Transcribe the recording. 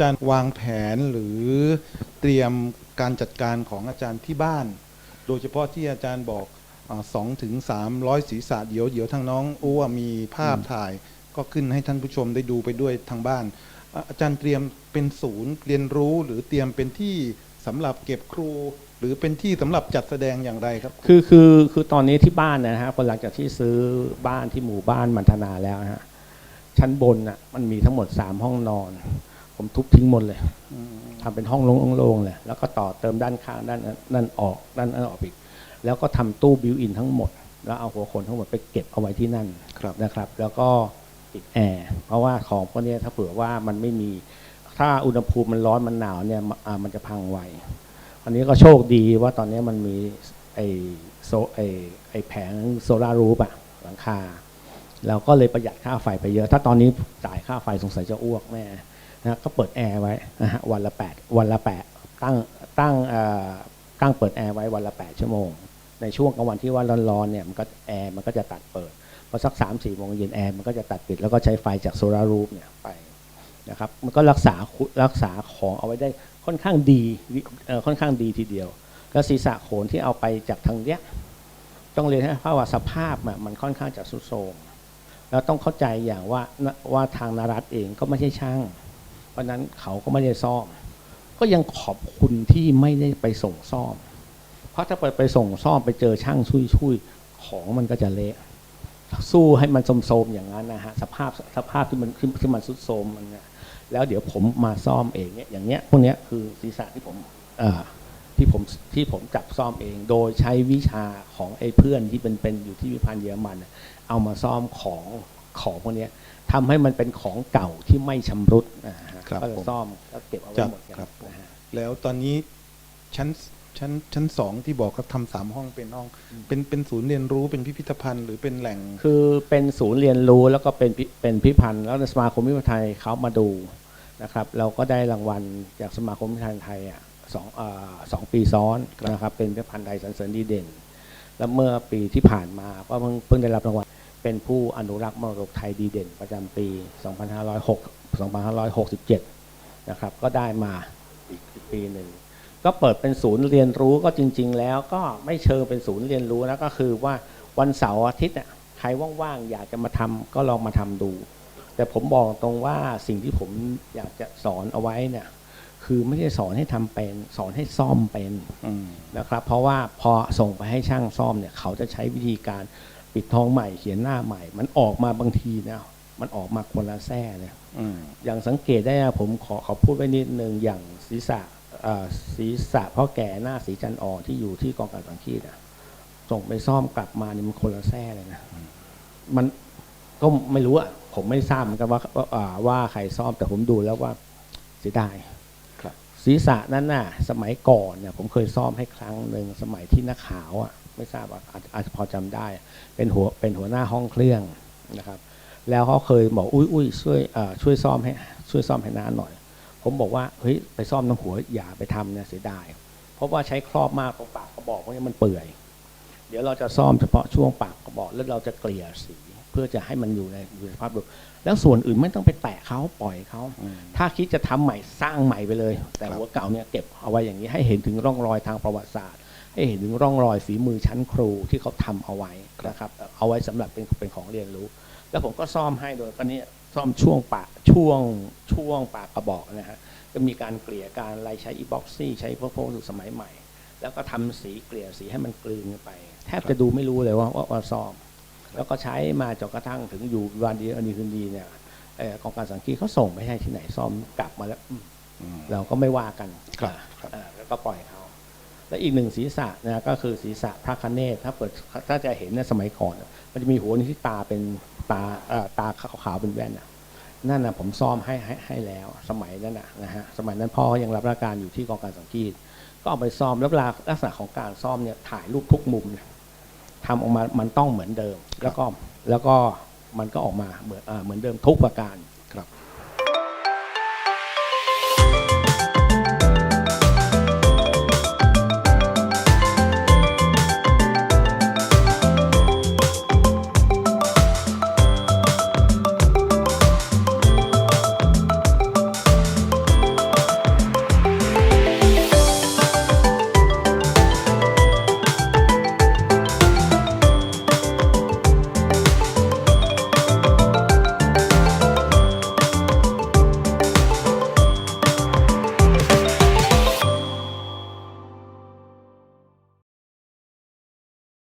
จารย์วางแผนหรือเตรียมการจัดการของอาจารย์ที่บ้าน โดยเฉพาะที่อาจารย์บอกสองถึงสามร้อยศีรษะเดี๋ยวเดี๋ยวทางน้องอ้วมีภาพถ่าย ก็ขึ้นให้ท่านผู้ชมได้ดูไปด้วยทางบ้าน อาจารย์เตรียมเป็นศูนย์เรียนรู้หรือเตรียมเป็นที่สำหรับเก็บครู หรือเป็นที่สำหรับจัดแสดงอย่างไรครับ คือคือคือตอนนี้ที่บ้านนะฮะพอหลังจากที่ซื้อบ้านที่หมู่บ้านมันธนาแล้วฮะชั้นบนอะมันมีทั้งหมดสามห้องนอน ผมทุบทิ้งหมดเลยทำเป็นห้องโล่งๆเลยแล้วก็ต่อเติมด้านข้างด้านนั้นนั่นออกด้านนั้นออกอีก แล้วก็ทำตู้บิวอินทั้งหมด แล้วเอาหัวโขนทั้งหมดไปเก็บเอาไว้ที่นั่นครับนะครับ แล้วก็ติดแอร์เพราะว่าของพวกเนี้ยถ้าเผื่อว่ามันไม่มีถ้าอุณหภูมิมันร้อนมันหนาวเนี่ยมอ่ามันจะพังไวอันนี้ก็โชคดีว่าตอนนี้มันมีไอโซไอไอแผงโซลารูปอะหลังคาเราก็เลยประหยัดค่าไฟไปเยอะ ถ้าตอนนี้จ่ายค่าไฟสงสัยจะอ้วกแม่ นะก็เปิดแอร์ไว้นะฮะวันละแปดวันละแปดตั้งตั้งเอ่อตั้งเปิดแอร์ไว้วันละแปดชั่วโมง ในช่วงกลางวันที่ว่าร้อนๆเนี่ยมันก็แอร์มันก็จะตัดเปิดพอสักสามสี่โมงเย็นแอร์มันก็จะตัดปิดแล้วก็ใช้ไฟจากโซลารูปเนี่ยไปนะครับมันก็รักษารักษาของเอาไว้ได้ค่อนข้างดีค่อนข้างดีทีเดียว แล้วศีรษะโขนที่เอาไปจากทางเนี้ยต้องเรียนให้ภาพว่าสภาพมันค่อนข้างจะสุดโทรมแล้วต้องเข้าใจอย่างว่าว่าทางนารัตเองก็ไม่ใช่ช่าง ราะนั้นเขาก็ไม่ได้ซ่อม ก็ยังขอบคุณที่ไม่ได้ไปส่งซ่อม เพราะถ้าไปไปส่งซ่อมไปเจอช่างช่วยช่วยๆของมันก็จะเละสู้ให้มันโทมๆอย่างนั้นนะฮะสภาพสภาพที่มันขึ้นที่มันสุดโทมมันเนี่ยแล้วเดี๋ยวผมมาซ่อมเองเนี่ยอย่างเนี้ยพวกเนี้ยคือศีรษะที่ผมที่ผมที่ผมจับซ่อมเอง โดยใช้วิชาของไอ้เพื่อนที่เป็นเป็นอยู่ที่วิพันธ์เยอรมัน เอามาซ่อมของ ของพวกเนี้ยทำให้มันเป็นของเก่าที่ไม่ชำรุดนะฮะครับก็จะผม ซ่อมแล้วเก็บเอาไว้ครับหมดกันครับผมนะฮะ แล้วตอนนี้ชั้นชั้นชั้นสองที่บอกเขาทำสามห้องเป็นห้องเป็นเป็นศูนย์เรียนรู้เป็นพิพิธภัณฑ์หรือเป็นแหล่ง คือเป็นศูนย์เรียนรู้แล้วก็เป็นพิเป็นพิพันธ์แล้วสมาคมพิพันธ์ไทยเขามาดูนะครับ เราก็ได้รางวัลจากสมาคมพิพันธ์ไทยอะสองเอ่อสองปีซ้อนนะครับเป็นพิพันธ์ไทยสรรเสริญดีเด่น แล้วเมื่อปีที่ผ่านมาก็เพิ่งเพิ่งได้รับรางวัล เป็นผู้อนุรักษ์มรดกไทยดีเด่นประจำปี 2506 2567 นะครับ ก็ได้มาอีกอีกปีหนึ่ง ก็เปิดเป็นศูนย์เรียนรู้ก็จริง ๆ แล้วก็ไม่เชิงเป็นศูนย์เรียนรู้นะก็คือว่าวันเสาร์อาทิตย์น่ะใครว่างๆ อยากจะมาทำก็ลองมาทำดู แต่ผมบอกตรงว่าสิ่งที่ผมอยากจะสอนเอาไว้เนี่ยคือไม่ใช่สอนให้ทำเป็นสอนให้ซ่อมเป็นอืมนะครับ เพราะว่าพอส่งไปให้ช่างซ่อมเนี่ย เขาจะใช้วิธีการ ปิดทองใหม่เขียนหน้าใหม่ มันออกมาบางทีนะมันออกมาคนละแท่เลยอืมอย่างสังเกตได้นะผมขอขอพูดไว้นิดนึงอย่างศีรษะเอ่อศีรษะพ่อแก่หน้าสีจันทร์อ่อนที่อยู่ที่กองการสังคีตอะส่งไปซ่อมกลับมานี่มันคนละแท่เลยนะมันก็ไม่รู้อะผมไม่ทราบเหมือนกันว่าว่าอ่าว่าใครซ่อมแต่ผมดูแล้วว่าเสียดายครับศีรษะนั้นน่ะ สมัยก่อนเนี่ยผมเคยซ่อมให้ครั้งหนึ่งสมัยที่นักขาวอะ ไม่ทราบว่าอาจอาจจะพอจำได้ เป็นหัวเป็นหัวหน้าห้องเครื่องนะครับ แล้วเขาเคยบอกอุ้ยอุ้ยช่วยเอ่อช่วยซ่อมให้ช่วยซ่อมให้น้าหน่อย ผมบอกว่าเฮ้ยไปซ่อมน้ำหัวอย่าไปทำเนี่ยเสียดายเพราะว่าใช้ครอบมากตรงปากกระบอกเพราะงั้นมันเปื่อย เดี๋ยวเราจะซ่อมเฉพาะช่วงปากกระบอกแล้วเราจะเกลี่ยสีเพื่อจะให้มันอยู่ในอยู่ในสภาพเดิมแล้วส่วนอื่นไม่ต้องไปแตะเขาปล่อยเขาอืมถ้าคิดจะทำใหม่สร้างใหม่ไปเลย แต่ครับหัวเก่าเนี่ยเก็บเอาไว้อย่างนี้ให้เห็นถึงร่องรอยทางประวัติศาสตร์ให้ เห็นถึงร่องรอยฝีมือชั้นครูที่เขาทำเอาไว้นะครับเอาไว้สำหรับเป็นเป็นของเรียนรู้ แล้วผมก็ซ่อมให้โดยตอนนี้ซ่อมช่วงปากช่วงช่วงปากกระบอกนะฮะก็มีการเกลี่ยการอะไรใช้อีบ็อกซี่ใช้พวกพวกสมัยใหม่ แล้วก็ทำสีเกลี่ยสีให้มันกลืนกันไป แทบจะดูไม่รู้เลยว่าว่าว่าซ่อม แล้วก็ใช้มาจนกระทั่งถึงอยู่วันดีอันนี้คืนดีเนี่ยเอ่อกองการสังกีเขาส่งไปให้ที่ไหนซ่อมกลับมาแล้วอืมอืมเราก็ไม่ว่ากันครับครับอ่าแล้วก็ปล่อยเขา และอีกหนึ่งศีรษะนะก็คือศีรษะพระคเนศถ้าเปิดถ้าจะเห็นในสมัยก่อน มันจะมีหัวหนึงที่ตาเป็นตาตาขาวๆเป็นแว่นนั่นนะผมซ่อมให้ให้ให้แล้ว สมัยนั้นนะนะฮะสมัยนั้นพ่อยังรับราชการอยู่ที่กองการสังกีตก็เอาไปซ่อมแล้วเวลาลักษณะของการซ่อมเนี่ยถ่ายรูปทุกมุมเนี่ยทำออกมามันต้องเหมือนเดิม แล้วก็แล้วก็มันก็ออกมาเหมือนอ่าเหมือนเดิมทุกประการครับ